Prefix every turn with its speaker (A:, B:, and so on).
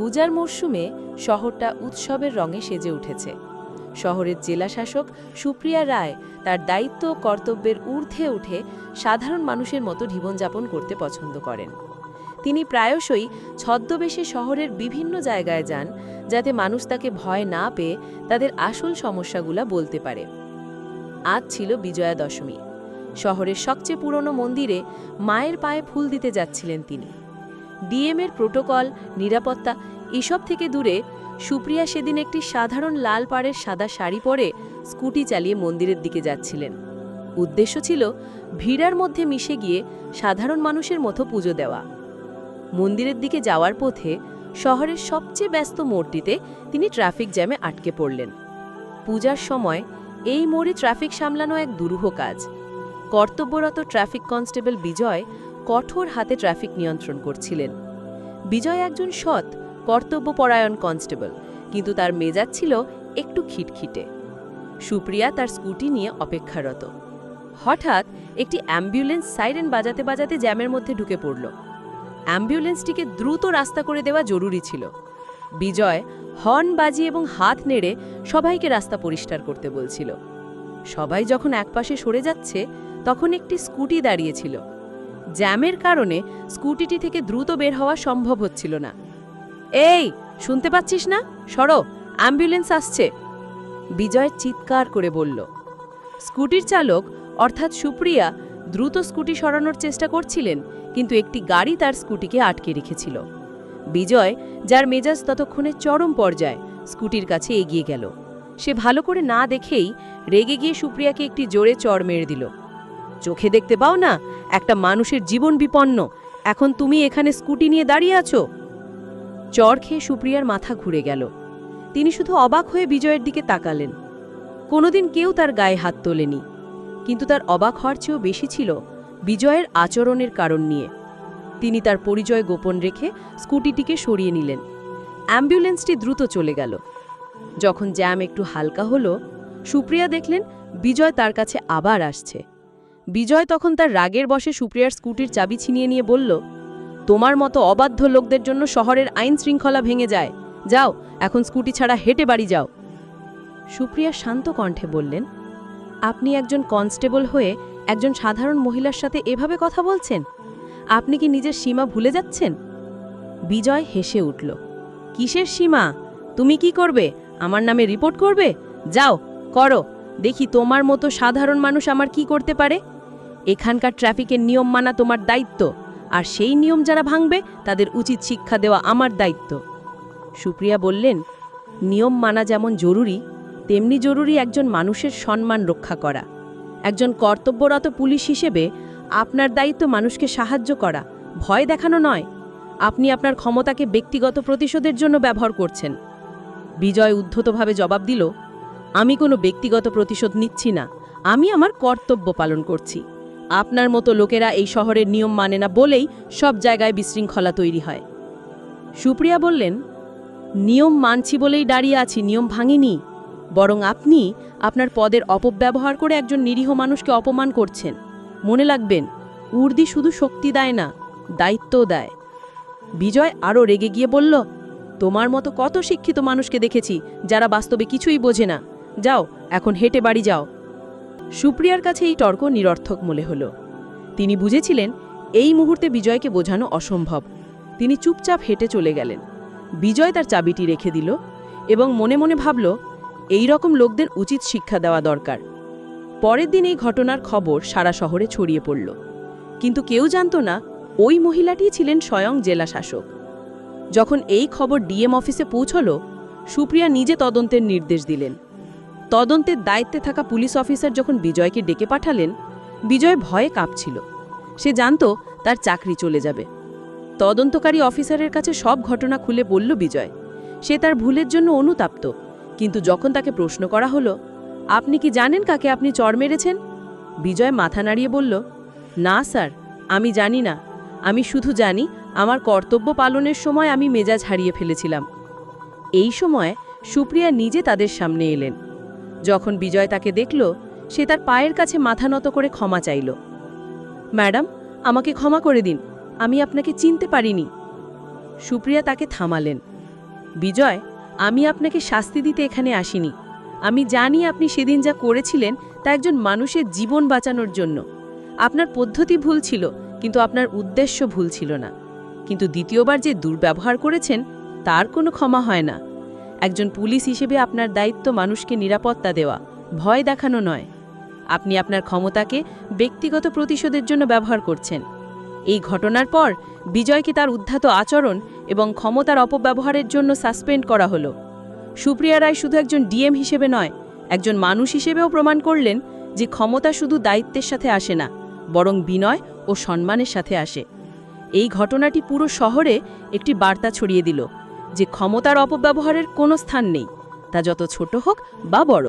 A: পূজার মরশুমে শহরটা উৎসবের রঙে সেজে উঠেছে। শহরের জেলাশাসক সুপ্রিয়া রায় তার দায়িত্ব ও কর্তব্যের ঊর্ধ্বে উঠে সাধারণ মানুষের মতো জীবনযাপন করতে পছন্দ করেন। তিনি প্রায়শই ছদ্মবেশে শহরের বিভিন্ন জায়গায় যান, যাতে মানুষ তাকে ভয় না পেয়ে তাদের আসল সমস্যাগুলা বলতে পারে। আজ ছিল বিজয়া দশমী শহরের সবচেয়ে পুরনো মন্দিরে মায়ের পায়ে ফুল দিতে যাচ্ছিলেন তিনি। ডিএমের প্রোটোকল, নিরাপত্তা এসব থেকে দূরে সুপ্রিয়া সেদিন একটি সাধারণ লাল পাড়ের সাদা শাড়ি পরে স্কুটি চালিয়ে মন্দিরের দিকে যাচ্ছিলেন। উদ্দেশ্য ছিল ভিড়ার মধ্যে মিশে গিয়ে সাধারণ মানুষের মতো পুজো দেওয়া। মন্দিরের দিকে যাওয়ার পথে শহরের সবচেয়ে ব্যস্ত মোড়টিতে তিনি ট্রাফিক জ্যামে আটকে পড়লেন। পূজার সময় এই মোড়ে ট্রাফিক সামলানো এক দুরূহ কাজ। কর্তব্যরত ট্রাফিক কনস্টেবল বিজয় কঠোর হাতে ট্রাফিক নিয়ন্ত্রণ করছিলেন। বিজয় একজন সৎ, কর্তব্যপরায়ণ কনস্টেবল, কিন্তু তার মেজাজ ছিল একটু খিটখিটে। সুপ্রিয়া তার স্কুটি নিয়ে অপেক্ষারত। হঠাৎ একটি অ্যাম্বুলেন্স সাইরেন বাজাতে বাজাতে জ্যামের মধ্যে ঢুকে পড়ল। অ্যাম্বুলেন্সটিকে দ্রুত রাস্তা করে দেওয়া জরুরি ছিল। বিজয় হর্ন বাজি এবং হাত নেড়ে সবাইকে রাস্তা পরিষ্কার করতে বলছিল। সবাই যখন একপাশে সরে যাচ্ছে, তখন একটি স্কুটি দাঁড়িয়েছিল জ্যামের কারণে স্কুটিটি থেকে দ্রুত বের হওয়া সম্ভব হচ্ছিল না। এই, শুনতে পাচ্ছিস না? সরো, অ্যাম্বুলেন্স আসছে। বিজয় চিৎকার করে বলল। স্কুটির চালক, অর্থাৎ সুপ্রিয়া, দ্রুত স্কুটি সরানোর চেষ্টা করছিলেন, কিন্তু একটি গাড়ি তার স্কুটিকে আটকে রেখেছিল। বিজয়, যার মেজাজ ততক্ষণে চরম পর্যায়ে, স্কুটির কাছে এগিয়ে গেল। সে ভালো করে না দেখেই রেগে গিয়ে সুপ্রিয়াকে একটি জোরে চড় মেরে দিল। চোখে দেখতে পাও না, একটা মানুষের জীবন বিপন্ন। এখন তুমি এখানে স্কুটি নিয়ে দাঁড়িয়ে আছো। চর খেয়ে সুপ্রিয়ার মাথা ঘুরে গেল। তিনি শুধু অবাক হয়ে বিজয়ের দিকে তাকালেন। কোনোদিন কেউ তার গায়ে হাত তোলেনি। কিন্তু তার অবাক হওয়ার চেয়েও বেশি ছিল বিজয়ের আচরণের কারণ নিয়ে। তিনি তার পরিচয় গোপন রেখে স্কুটিটিকে সরিয়ে নিলেন। অ্যাম্বুলেন্সটি দ্রুত চলে গেল। যখন জ্যাম একটু হালকা হলো, সুপ্রিয়া দেখলেন বিজয় তার কাছে আবার আসছে। বিজয় তখন তার রাগের বসে সুপ্রিয়ার স্কুটির চাবি ছিনিয়ে নিয়ে বলল, তোমার মতো অবাধ্য লোকদের জন্য শহরের আইন শৃঙ্খলা ভেঙে যায়। যাও, এখন স্কুটি ছাড়া হেঁটে বাড়ি যাও। সুপ্রিয়া শান্ত কণ্ঠে বললেন, আপনি একজন কনস্টেবল হয়ে একজন সাধারণ মহিলার সাথে এভাবে কথা বলছেন? আপনি কি নিজের সীমা ভুলে যাচ্ছেন? বিজয় হেসে উঠল, কিসের সীমা? তুমি কি করবে? আমার নামে রিপোর্ট করবে? যাও, করো। দেখি তোমার মতো সাধারণ মানুষ আমার কি করতে পারে? এখানকার ট্রাফিকের নিয়ম মানা তোমার দায়িত্ব, আর সেই নিয়ম যারা ভাঙবে, তাদের উচিত শিক্ষা দেওয়া আমার দায়িত্ব। সুপ্রিয়া বললেন, নিয়ম মানা যেমন জরুরি, তেমনি জরুরি একজন মানুষের সম্মান রক্ষা করা। একজন কর্তব্যরত পুলিশ হিসেবে আপনার দায়িত্ব মানুষকে সাহায্য করা, ভয় দেখানো নয়। আপনি আপনার ক্ষমতাকে ব্যক্তিগত প্রতিশোধের জন্য ব্যবহার করছেন। বিজয় উদ্ধতভাবে জবাব দিল, আমি কোনো ব্যক্তিগত প্রতিশোধ নিচ্ছি না। আমি আমার কর্তব্য পালন করছি। আপনার মতো লোকেরা এই শহরের নিয়ম মানে না বলেই সব জায়গায় বিশৃঙ্খলা তৈরি হয়। সুপ্রিয়া বললেন, নিয়ম মানছি বলেই দাঁড়িয়ে আছি, নিয়ম ভাঙিনি। বরং আপনি আপনার পদের অপব্যবহার করে একজন নিরীহ মানুষকে অপমান করছেন। মনে লাগবেন উর্দি শুধু শক্তি দেয় না, দায়িত্বও দেয়। বিজয় আরও রেগে গিয়ে বলল, তোমার মতো কত শিক্ষিত মানুষকে দেখেছি যারা বাস্তবে কিছুই বোঝে না। যাও, এখন হেঁটে বাড়ি যাও। সুপ্রিয়ার কাছে এই তর্ক নিরর্থক মনে হল। তিনি বুঝেছিলেন, এই মুহূর্তে বিজয়কে বোঝানো অসম্ভব। তিনি চুপচাপ হেঁটে চলে গেলেন। বিজয় তার চাবিটি রেখে দিল এবং মনে মনে ভাবল, এই রকম লোকদের উচিত শিক্ষা দেওয়া দরকার। পরের দিন এই ঘটনার খবর সারা শহরে ছড়িয়ে পড়ল। কিন্তু কেউ জানত না, ওই মহিলাটিই ছিলেন স্বয়ং জেলা শাসক। যখন এই খবর ডিএম অফিসে পৌঁছল, সুপ্রিয়া নিজে তদন্তের নির্দেশ দিলেন। তদন্তের দায়িত্বে থাকা পুলিশ অফিসার যখন বিজয়কে ডেকে পাঠালেন, বিজয় ভয়ে কাঁপছিল। সে জানত তার চাকরি চলে যাবে। তদন্তকারী অফিসারের কাছে সব ঘটনা খুলে বলল বিজয়, সে তার ভুলের জন্য অনুতাপ্ত, কিন্তু যখন তাকে প্রশ্ন করা হলো, আপনি কি জানেন কাকে আপনি চর মেরেছেন? বিজয় মাথা নাড়িয়ে বলল, না স্যার, আমি জানি না। আমি শুধু জানি, আমার কর্তব্য পালনের সময় আমি মেজাজ হারিয়ে ফেলেছিলাম। এই সময় সুপ্রিয়া নিজে তাদের সামনে এলেন। যখন বিজয় তাকে দেখল, সে তার পায়ের কাছে মাথা নত করে ক্ষমা চাইল। ম্যাডাম, আমাকে ক্ষমা করে দিন, আমি আপনাকে চিনতে পারিনি। সুপ্রিয়া তাকে থামালেন। বিজয়, আমি আপনাকে শাস্তি দিতে এখানে আসিনি। আমি জানি আপনি সেদিন যা করেছিলেন তা একজন মানুষের জীবন বাঁচানোর জন্য। আপনার পদ্ধতি ভুল ছিল, কিন্তু আপনার উদ্দেশ্য ভুল ছিল না। কিন্তু দ্বিতীয়বার যে দুর্ব্যবহার করেছেন, তার কোনো ক্ষমা হয় না। একজন পুলিশ হিসেবে আপনার দায়িত্ব মানুষকে নিরাপত্তা দেওয়া, ভয় দেখানো নয়। আপনি আপনার ক্ষমতাকে ব্যক্তিগত প্রতিশোধের জন্য ব্যবহার করছেন। এই ঘটনার পর বিজয়কে তার উদ্ধাত আচরণ এবং ক্ষমতার অপব্যবহারের জন্য সাসপেন্ড করা হলো। সুপ্রিয়া রায় শুধু একজন ডিএম হিসেবে নয়, একজন মানুষ হিসেবেও প্রমাণ করলেন যে ক্ষমতা শুধু দায়িত্বের সাথে আসে না, বরং বিনয় ও সম্মানের সাথে আসে। এই ঘটনাটি পুরো শহরে একটি বার্তা ছড়িয়ে দিল। যে ক্ষমতার অপব্যবহারের কোনো স্থান নেই তা যত ছোট হোক বা বড়।